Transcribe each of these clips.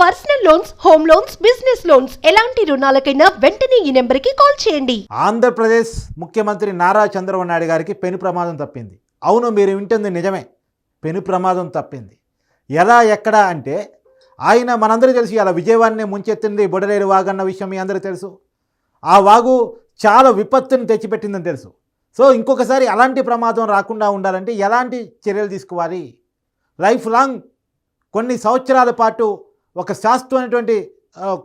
Personal loans home loans business loans. ఎలాంటి రుణాలకైనా వెంటనే ఈ నెంబర్కి కాల్ చేయండి. ఆంధ్రప్రదేశ్ ముఖ్యమంత్రి నారా చంద్రబాబు నాయుడు గారికి పెను ప్రమాదం తప్పింది. అవును మీరు వింటుంది నిజమే. పెను ప్రమాదం తప్పింది. ఎలా ఎక్కడ అంటే ఆయన మనందరూ తెలుసు ఇలా విజయవాడనే ముంచెత్తింది బుడలేరు వాగన్న విషయం మీ అందరూ తెలుసు. ఆ వాగు చాలా విపత్తుని తెచ్చిపెట్టిందని తెలుసు. సో ఇంకొకసారి అలాంటి ప్రమాదం రాకుండా ఉండాలంటే ఎలాంటి చర్యలు తీసుకోవాలి? లైఫ్ లాంగ్ కొన్ని సంవత్సరాల పాటు ఒక శాశ్వతమైనటువంటి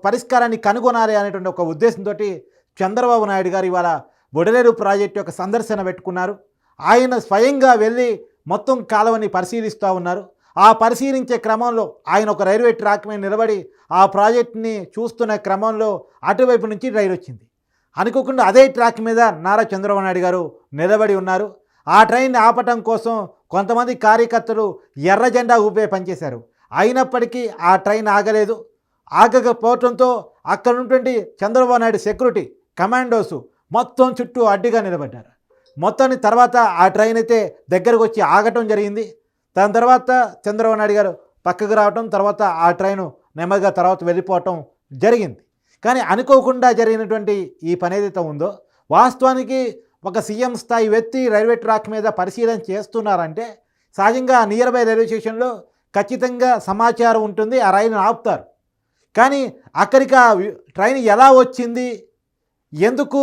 పరిష్కారాన్ని కనుగొనాలి అనేటువంటి ఒక ఉద్దేశంతో చంద్రబాబు నాయుడు గారు ఇవాళ బుడలేరు ప్రాజెక్టు యొక్క సందర్శన పెట్టుకున్నారు. ఆయన స్వయంగా వెళ్ళి మొత్తం కాలువని పరిశీలిస్తూ ఉన్నారు. ఆ పరిశీలించే క్రమంలో ఆయన ఒక రైల్వే ట్రాక్ మీద నిలబడి ఆ ప్రాజెక్ట్ని చూస్తున్న క్రమంలో అటువైపు నుంచి రైలు వచ్చింది. అనుకోకుండా అదే ట్రాక్ మీద నారా చంద్రబాబు నాయుడు గారు నిలబడి ఉన్నారు. ఆ ట్రైన్ ఆపటం కోసం కొంతమంది కార్యకర్తలు ఎర్ర జెండా ఊపే పనిచేశారు. అయినప్పటికీ ఆ ట్రైన్ ఆగలేదు. ఆగకపోవటంతో అక్కడ ఉన్నటువంటి చంద్రబాబు నాయుడు సెక్యూరిటీ కమాండోస్ మొత్తం చుట్టూ అడ్డుగా నిలబడ్డారు. మొత్తాన్ని తర్వాత ఆ ట్రైన్ అయితే దగ్గరకు వచ్చి ఆగటం జరిగింది. దాని తర్వాత చంద్రబాబు నాయుడు గారు పక్కకు రావటం తర్వాత ఆ ట్రైను నెమ్మదిగా తర్వాత వెళ్ళిపోవటం జరిగింది. కానీ అనుకోకుండా జరిగినటువంటి ఈ పని ఏదైతే ఉందో వాస్తవానికి ఒక సీఎం స్థాయి వ్యక్తి రైల్వే ట్రాక్ మీద పరిశీలన చేస్తున్నారంటే సహజంగా నియర్ బై రైల్వే స్టేషన్లో ఖచ్చితంగా సమాచారం ఉంటుంది ఆ రైలును ఆపుతారు. కానీ అక్కడికి ఆ ట్రైన్ ఎలా వచ్చింది? ఎందుకు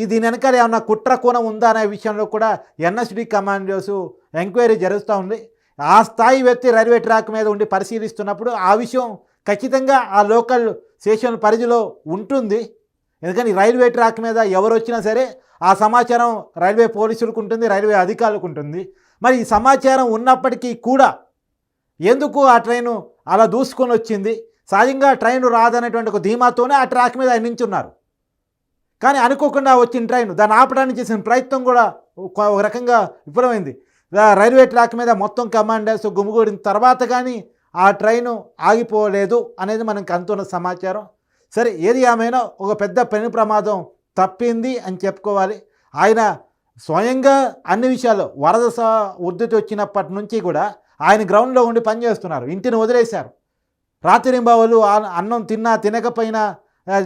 ఈ దీని వెనకాల ఏమన్నా కుట్ర కోణం ఉందా అనే విషయంలో కూడా ఎన్ఎస్డి కమాండర్స్ ఎంక్వైరీ జరుగుతూ ఉంది. ఆ స్థాయి వ్యక్తి రైల్వే ట్రాక్ మీద ఉండి పరిశీలిస్తున్నప్పుడు ఆ విషయం ఖచ్చితంగా ఆ లోకల్ స్టేషన్ పరిధిలో ఉంటుంది. ఎందుకని రైల్వే ట్రాక్ మీద ఎవరు వచ్చినా సరే ఆ సమాచారం రైల్వే పోలీసులకు ఉంటుంది రైల్వే అధికారులకు ఉంటుంది. మరి ఈ సమాచారం ఉన్నప్పటికీ కూడా ఎందుకు ఆ ట్రైను అలా దూసుకొని వచ్చింది? సహజంగా ట్రైన్ రాదనేటువంటి ఒక ధీమాతోనే ఆ ట్రాక్ మీద ఆయన నించున్నారు. కానీ అనుకోకుండా వచ్చిన ట్రైన్ దాన్ని ఆపడానికి చేసిన ప్రయత్నం కూడా ఒక రకంగా విఫలమైంది. రైల్వే ట్రాక్ మీద మొత్తం కమాండర్స్ గుమిగూడిన తర్వాత కానీ ఆ ట్రైను ఆగిపోలేదు అనేది మనకు అంతున్న సమాచారం. సరే ఏది ఏమైనా ఒక పెద్ద పెను ప్రమాదం తప్పింది అని చెప్పుకోవాలి. ఆయన స్వయంగా అన్ని విషయాలు వరద ఉద్ధృతి వచ్చినప్పటి నుంచి కూడా ఆయన గ్రౌండ్లో ఉండి పనిచేస్తున్నారు ఇంటిని వదిలేశారు. రాత్రింబావులు అన్నం తిన్నా తినకపోయినా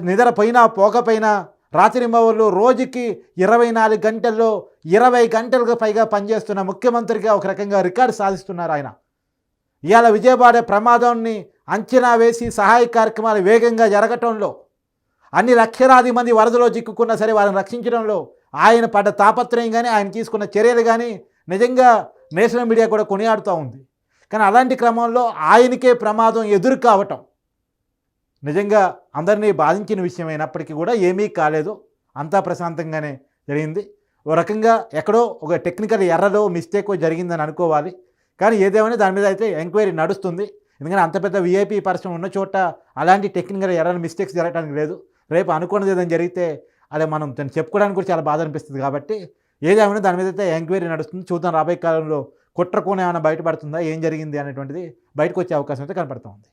నిద్రపోయినా పోకపోయినా రాత్రింబావులు రోజుకి ఇరవై నాలుగు గంటల్లో ఇరవై గంటలకు పైగా పనిచేస్తున్న ముఖ్యమంత్రిగా ఒక రకంగా రికార్డు సాధిస్తున్నారు ఆయన. ఇవాళ విజయవాడ ప్రమాదాన్ని అంచనా వేసి సహాయ కార్యక్రమాలు వేగంగా జరగటంలో అన్ని లక్షలాది మంది వరదలో చిక్కుకున్నా సరే వాళ్ళని రక్షించడంలో ఆయన పడ్డ తాపత్రయం కానీ ఆయన తీసుకున్న చర్యలు కానీ నిజంగా నేషనల్ మీడియా కూడా కొనియాడుతూ ఉంది. కానీ అలాంటి క్రమంలో ఆయనకే ప్రమాదం ఎదురు కావటం నిజంగా అందరినీ బాధించిన విషయం అయినప్పటికీ కూడా ఏమీ కాలేదు. అంతా ప్రశాంతంగానే జరిగింది. ఓ రకంగా ఎక్కడో ఒక టెక్నికల్ ఎర్రలో మిస్టేక్ జరిగిందని అనుకోవాలి. కానీ ఏదేమైనా దాని మీద అయితే ఎంక్వైరీ నడుస్తుంది. ఎందుకంటే అంత పెద్ద విఐపీ పరిశ్రమ ఉన్న చోట అలాంటి టెక్నికల్ ఎర్రలు మిస్టేక్స్ జరగడానికి లేదు. రేపు అనుకున్నది ఏదైనా జరిగితే అదే మనం దాన్ని చెప్పుకోవడానికి కూడా చాలా బాధ అనిపిస్తుంది కాబట్టి ఏదేమైనా దాని మీద అయితే ఎంక్వైరీ నడుస్తుంది. చూద్దాం రాబోయే కాలంలో కుట్రకోణ ఏమైనా బయటపడుతుందా? ఏం జరిగింది అనేటువంటిది బయటకు వచ్చే అవకాశం అయితే కనపడుతూ ఉంది.